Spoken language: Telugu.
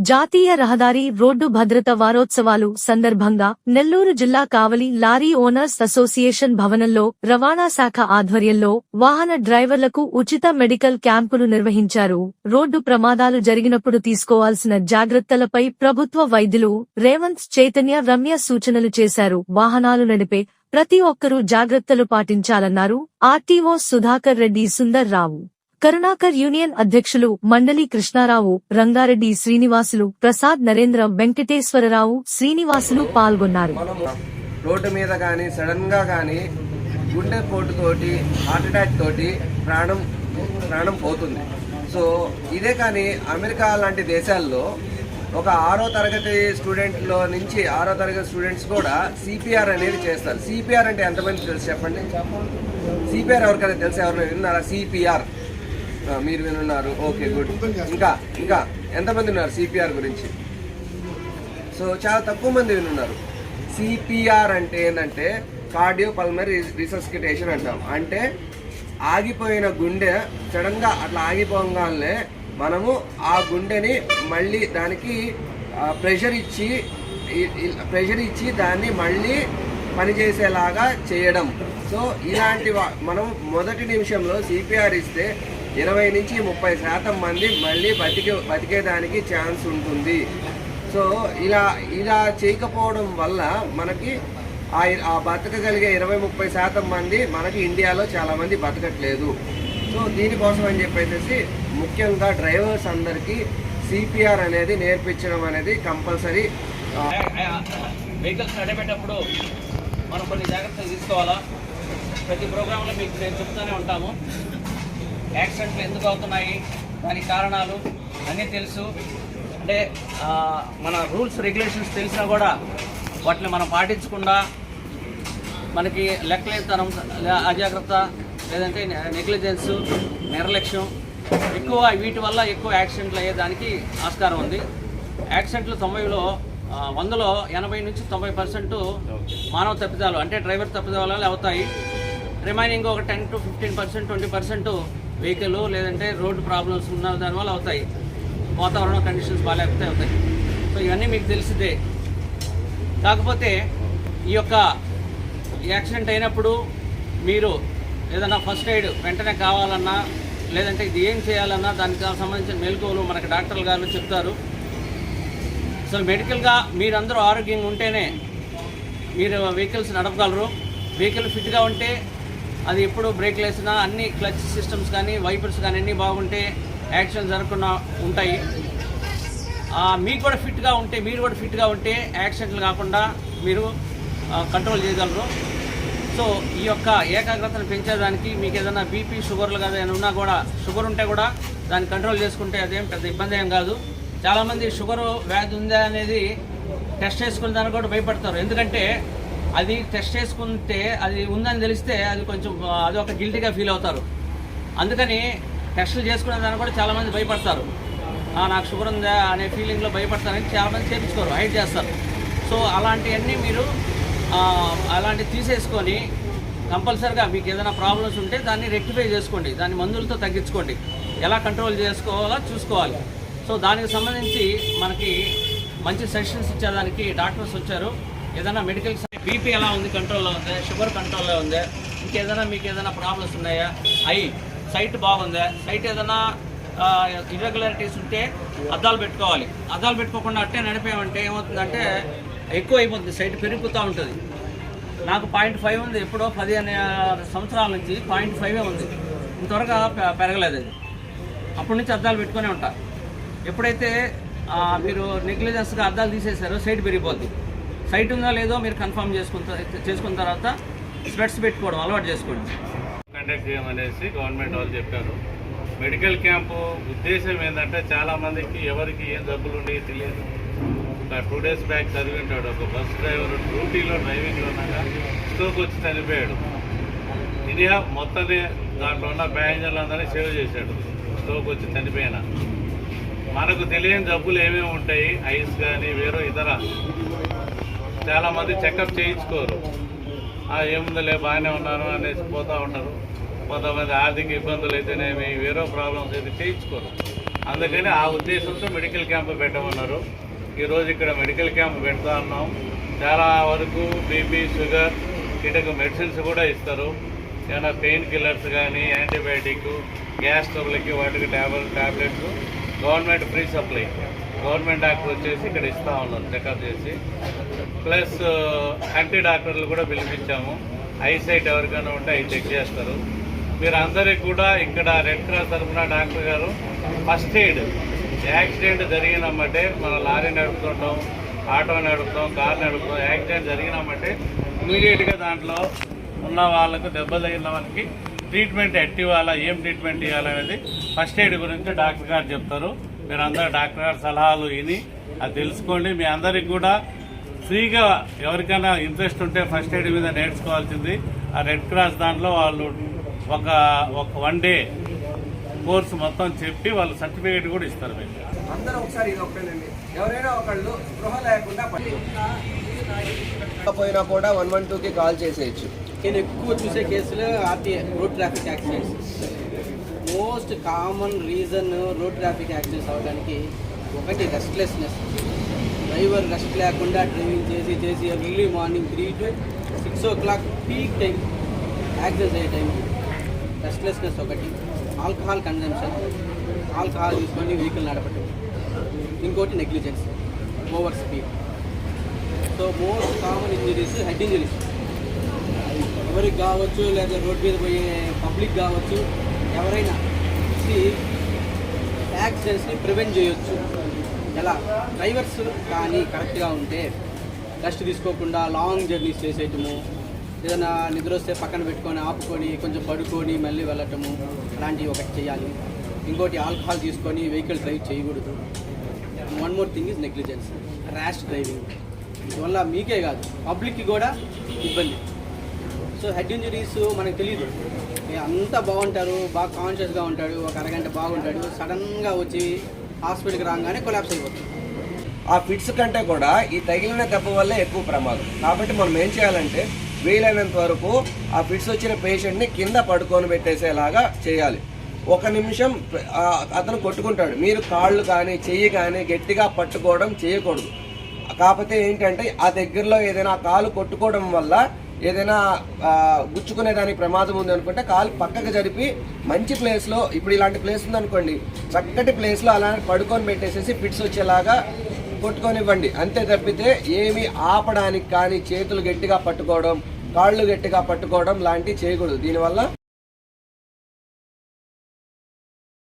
జాతీయ రహదారి రోడ్డు భద్రత వారోత్సవాలు సందర్భంగా నెల్లూరు జిల్లా కావలి లారీ ఓనర్స్ అసోసియేషన్ భవనంలో రవాణా శాఖ ఆధ్వర్యంలో వాహన డ్రైవర్లకు ఉచిత మెడికల్ క్యాంపులు నిర్వహించారు. రోడ్డు ప్రమాదాలు జరిగినప్పుడు తీసుకోవాల్సిన జాగ్రత్తలపై ప్రభుత్వ వైద్యులు రేవంత్ చైతన్య రమ్య సూచనలు చేశారు. వాహనాలు నడిపే ప్రతి ఒక్కరూ జాగ్రత్తలు పాటించాలన్నారు. ఆర్టీఓ సుధాకర్ రెడ్డి సుందర్ రావు. కరుణాకర్ యూనియన్ అధ్యక్షులు మండలి కృష్ణారావు రంగారెడ్డి శ్రీనివాసులు ప్రసాద్ నరేంద్ర వెంకటేశ్వరరావు శ్రీనివాసులు పాల్గొన్నారు. రోడ్డు మీద కానీ సడన్గా కానీ గుండె పోటుతోటి హార్ట్ అటాక్ తోటి ప్రాణం ప్రాణం పోతుంది. సో ఇదే కానీ అమెరికా లాంటి దేశాల్లో ఒక ఆరో తరగతి స్టూడెంట్లో నుంచి ఆరో తరగతి స్టూడెంట్స్ కూడా సిపిఆర్ అనేది చేస్తారు. సిపిఆర్ అంటే ఎంతమంది తెలుసు చెప్పండి? సిపిఆర్ ఎవరికైనా తెలుసు? ఎవరైనా విన్నారా? సిపిఆర్. మీరు వినున్నారు. Okay good. ఇంకా ఇంకా ఎంతమంది ఉన్నారు సిపిఆర్ గురించి? సో చాలా తక్కువ మంది వినున్నారు. సిపిఆర్ అంటే ఏంటంటే కార్డియో పల్మరీ రిసస్కిటేషన్ అంటాం. అంటే ఆగిపోయిన గుండె సడన్గా అట్లా ఆగిపోగానే మనము ఆ గుండెని మళ్ళీ దానికి ప్రెషర్ ఇచ్చి ప్రెషర్ ఇచ్చి దాన్ని మళ్ళీ పనిచేసేలాగా చేయడం. సో ఇలాంటి వా- మనం మొదటి నిమిషంలో సిపిఆర్ ఇస్తే ఇరవై నుంచి ముప్పై శాతం మంది మళ్ళీ బతికే బతికేదానికి ఛాన్స్ ఉంటుంది. సో ఇలా ఇలా చేయకపోవడం వల్ల మనకి ఆ బతకగలిగే ఇరవై ముప్పై శాతం మంది మనకి ఇండియాలో చాలామంది బతకట్లేదు. సో దీనికోసం అని చెప్పేసి ముఖ్యంగా డ్రైవర్స్ అందరికీ సిపిఆర్ అనేది నేర్పించడం అనేది కంపల్సరీ. వెహికల్స్ నడిపేటప్పుడు మనం కొన్ని జాగ్రత్తలు తీసుకోవాలా? ప్రతి ప్రోగ్రాంలో మీకు నేను చెప్తూనే ఉంటాము. యాక్సిడెంట్లు ఎందుకు అవుతున్నాయి? దానికి కారణాలు అన్నీ తెలుసు. అంటే మన రూల్స్ రెగ్యులేషన్స్ తెలిసినా కూడా వాటిని మనం పాటించకుండా మనకి లెక్కలేనితనం అజాగ్రత్త లేదంటే నెగ్లిజెన్స్ నిర్లక్ష్యం ఎక్కువ వీటి వల్ల ఎక్కువ యాక్సిడెంట్లు అయ్యేదానికి ఆస్కారం ఉంది. యాక్సిడెంట్లు తొంభైలో వందలో ఎనభై నుంచి తొంభై పర్సెంట్ మానవ తప్పిదాలు అంటే డ్రైవర్ తప్పిదాలు అవుతాయి. రిమైనింగ్ ఒక ten to fifteen percent twenty percent vehicle లేదంటే రోడ్డు ప్రాబ్లమ్స్ ఉన్న దానివల్ల అవుతాయి. వాతావరణ కండిషన్స్ బాగాలేకపోతే అవుతాయి. సో ఇవన్నీ మీకు తెలిసిందే. కాకపోతే ఈ యొక్క యాక్సిడెంట్ అయినప్పుడు మీరు ఏదైనా ఫస్ట్ ఎయిడ్ వెంటనే కావాలన్నా లేదంటే ఇది ఏం చేయాలన్నా దానికి సంబంధించిన మెలకువలు మనకు డాక్టర్లు గారు చెప్తారు. సో మెడికల్గా మీరందరూ ఆరోగ్యంగా ఉంటేనే మీరు వెహికల్స్ నడపగలరు. వెహికల్ ఫిట్గా ఉంటే అది ఎప్పుడు బ్రేక్లు వేసినా అన్ని క్లచ్ సిస్టమ్స్ కానీ వైపర్స్ కానీ అన్నీ బాగుంటే యాక్సిడెంట్ జరగకుండా ఉంటాయి. మీకు కూడా ఫిట్గా ఉంటే మీరు కూడా ఫిట్గా ఉంటే యాక్సిడెంట్లు కాకుండా మీరు కంట్రోల్ చేయగలరు. సో ఈ యొక్క ఏకాగ్రతను పెంచేదానికి మీకు ఏదైనా బీపీ షుగర్లు కదా ఏమైనా ఉన్నా కూడా షుగర్ ఉంటే కూడా దాన్ని కంట్రోల్ చేసుకుంటే అదేం పెద్ద ఇబ్బంది ఏం కాదు. చాలామంది షుగర్ వ్యాధి ఉందా అనేది టెస్ట్ చేసుకునే దానికి కూడా భయపడతారు. ఎందుకంటే అది టెస్ట్ చేసుకుంటే అది ఉందని తెలిస్తే అది కొంచెం అది ఒక గిల్టీగా ఫీల్ అవుతారు. అందుకని టెస్టులు చేసుకునే దాన్ని కూడా చాలామంది భయపడతారు. నాకు షుగర్ ఉందా అనే ఫీలింగ్లో భయపడతారని చాలామంది చేయించుకోరు హైడ్ చేస్తారు. సో అలాంటివన్నీ మీరు అలాంటివి తీసేసుకొని కంపల్సరిగా మీకు ఏదైనా ప్రాబ్లమ్స్ ఉంటే దాన్ని రెక్టిఫై చేసుకోండి. దాన్ని మందులతో తగ్గించుకోండి. ఎలా కంట్రోల్ చేసుకోవాలో చూసుకోవాలి. సో దానికి సంబంధించి మనకి మంచి సెషన్స్ ఇచ్చేదానికి డాక్టర్స్ వచ్చారు. ఏదైనా మెడికల్ బీపీ ఎలా ఉంది కంట్రోల్లో ఉంది షుగర్ కంట్రోల్లో ఉంది ఇంకేదైనా మీకు ఏదైనా ప్రాబ్లమ్స్ ఉన్నాయా? అయి సైట్ బాగుందా? సైట్ ఏదైనా ఇర్రెగ్యులారిటీస్ ఉంటే అద్దాలు పెట్టుకోవాలి. అద్దాలు పెట్టుకోకుండా అట్టే నడిపామంటే ఏమవుతుందంటే ఎక్కువ అయిపోతుంది సైట్ పెరిగిపోతూ ఉంటుంది. నాకు పాయింట్ ఫైవ్ ఉంది ఎప్పుడో పదిహేను సంవత్సరాల నుంచి పాయింట్ ఫైవే ఉంది. ఇంతవరకు పె- పెరగలేదు అది. అప్పటి నుంచి అద్దాలు పెట్టుకునే ఉంటా. ఎప్పుడైతే మీరు నెగ్లిజెన్స్గా అద్దాలు తీసేసారో సైట్ పెరిగిపోద్ది. సైట్ ఉందో లేదో మీరు కన్ఫర్మ్ చేసుకున్న చేసుకున్న తర్వాత స్పెట్స్ పెట్టుకోవడం అలవాటు చేసుకోండి. కండక్ట్ చేయమనేసి గవర్నమెంట్ వాళ్ళు చెప్పారు. మెడికల్ క్యాంపు ఉద్దేశం ఏంటంటే చాలామందికి ఎవరికి ఏం జబ్బులు ఉండేవి తెలియదు. ఒక టూ డేస్ బ్యాక్ చదివి ఉంటాడు ఒక బస్ డ్రైవర్ డ్యూటీలో డ్రైవింగ్లో ఉండగా స్ట్రోక్ వచ్చి చనిపోయాడు. ఇండియా మొత్తం దాంట్లో ఉన్న ప్యాసింజర్లందరినీ సేవ్ చేశాడు స్ట్రోక్ వచ్చి చనిపోయిన. మనకు తెలియని జబ్బులు ఏమేమి ఉంటాయి? ఐస్ కానీ వేరే ఇతర. చాలామంది చెకప్ చేయించుకోరు. ఏముందిలే బాగానే ఉన్నాను అనేసి పోతూ ఉంటారు కొంతమంది ఆర్థిక ఇబ్బందులు అయితేనేమి వేరే ప్రాబ్లమ్స్ అయితే చేయించుకోరు. అందుకని ఆ ఉద్దేశంతో మెడికల్ క్యాంప్ పెట్టమన్నారు. ఈరోజు ఇక్కడ మెడికల్ క్యాంప్ పెడతా ఉన్నాం. చాలా వరకు బీపీ షుగర్ వీటికి మెడిసిన్స్ కూడా ఇస్తారు. ఏమైనా పెయిన్ కిల్లర్స్ కానీ యాంటీబయాటిక్ గ్యాస్ ట్రబుల్కి వాటికి tablet tablets government free supply. Government doctor వచ్చేసి ఇక్కడ ఇస్తూ ఉన్నాం చెకప్ చేసి. ప్లస్ కంటి డాక్టర్లు కూడా పిలిపించాము. ఐసైట్ ఎవరికైనా ఉంటే అవి చెక్ చేస్తారు. మీరు అందరికి కూడా ఇక్కడ రెడ్ క్రాస్ తరఫున డాక్టర్ గారు ఫస్ట్ ఎయిడ్. యాక్సిడెంట్ జరిగినామంటే మన లారీ నడుపుతుంటాం ఆటో నడుపుతాం కార్ నడుపుతాం యాక్సిడెంట్ జరిగినామంటే ఇమీడియట్గా దాంట్లో ఉన్న వాళ్ళకు దెబ్బ తగిలిన వాళ్ళకి ట్రీట్మెంట్ ఎట్టి ఇవ్వాలా ఏం ట్రీట్మెంట్ ఇవ్వాలనేది ఫస్ట్ ఎయిడ్ గురించి డాక్టర్ గారు చెప్తారు. మీరు అందరూ డాక్టర్ గారి సలహాలు విని అది తెలుసుకోండి. మీ అందరికి కూడా ఫ్రీగా ఎవరికైనా ఇంట్రెస్ట్ ఉంటే ఫస్ట్ ఎయిడ్ మీద నేర్చుకోవాల్సింది. ఆ రెడ్ క్రాస్ దాంట్లో వాళ్ళు ఒక ఒక వన్ డే కోర్స్ మొత్తం చెప్పి వాళ్ళు సర్టిఫికేట్ కూడా ఇస్తారు మీకు. అందరూ ఒకసారి ఇది ఒకటేనండి ఎవరైనా ఒకళ్ళు స్పృహ లేకుండా పోయినా కూడా వన్ వన్ టూకి కాల్ చేసేయచ్చు. నేను ఎక్కువ చూసే కేసులు RTA road traffic accidents most common reason road traffic accidents అవ్వడానికి ఒకటి రెస్ట్లెస్నెస్ డ్రైవర్ రెస్ట్ లేకుండా డ్రైవింగ్ చేసి చేసి early morning three to six o'clock peak time accidents అయ్యే టైం రెస్ట్లెస్నెస్ ఒకటి. ఆల్కహాల్ కన్జంప్షన్ ఆల్కహాల్ తీసుకొని వెహికల్ నడపటం. ఇంకోటి negligence over speed so most common injuries head injuries ఎవరికి కావచ్చు లేదా రోడ్ మీద పోయే పబ్లిక్ కావచ్చు ఎవరైనా యాక్సిడెంట్స్ని ప్రివెంట్ చేయొచ్చు. ఎలా? డ్రైవర్స్ కానీ కరెక్ట్గా ఉంటే రెస్ట్ తీసుకోకుండా లాంగ్ జర్నీస్ చేసేయటము ఏదైనా నిద్ర వస్తే పక్కన పెట్టుకొని ఆపుకొని కొంచెం పడుకొని మళ్ళీ వెళ్ళటము అలాంటివి ఒకటి చేయాలి. ఇంకోటి ఆల్కహాల్ తీసుకొని వెహికల్ డ్రైవ్ చేయకూడదు. One more thing is negligence rash driving దీనివల్ల మీకే కాదు పబ్లిక్కి కూడా ఇబ్బంది. సో హెడ్ ఇంజరీస్ మనకు తెలియదు అంతా బాగుంటారు బాగా కాన్షియస్గా ఉంటాడు ఒక అరగంట బాగుంటాడు సడన్గా వచ్చి హాస్పిటల్కి రాగానే కొలాప్స్ అయిపోతుంది ఆ ఫిట్స్ కంటే కూడా ఈ తగిలిన దెబ్బ వల్ల ఎక్కువ ప్రమాదం. కాబట్టి మనం ఏం చేయాలంటే వీలైనంత వరకు ఆ ఫిట్స్ వచ్చిన పేషెంట్ని కింద పడుకొని పెట్టేసేలాగా చేయాలి. ఒక నిమిషం అతను కొట్టుకుంటాడు. మీరు కాళ్ళు కానీ చెయ్యి కానీ గట్టిగా పట్టుకోవడం చేయకూడదు. కాకపోతే ఏంటంటే ఆ దగ్గరలో ఏదైనా కాలు కొట్టుకోవడం వల్ల ఏదైనా గుచ్చుకునే దానికి ప్రమాదం ఉంది అనుకుంటే కాలు పక్కకు జరిపి మంచి ప్లేస్లో ఇప్పుడు ఇలాంటి ప్లేస్ ఉందనుకోండి చక్కటి ప్లేస్లో అలా పడుకొని పెట్టేసేసి ఫిట్స్ వచ్చేలాగా కొట్టుకొనివ్వండి. అంతే తప్పితే ఏమి ఆపడానికి కానీ చేతులు గట్టిగా పట్టుకోవడం కాళ్ళు గట్టిగా పట్టుకోవడం లాంటివి చేయకూడదు. దీనివల్ల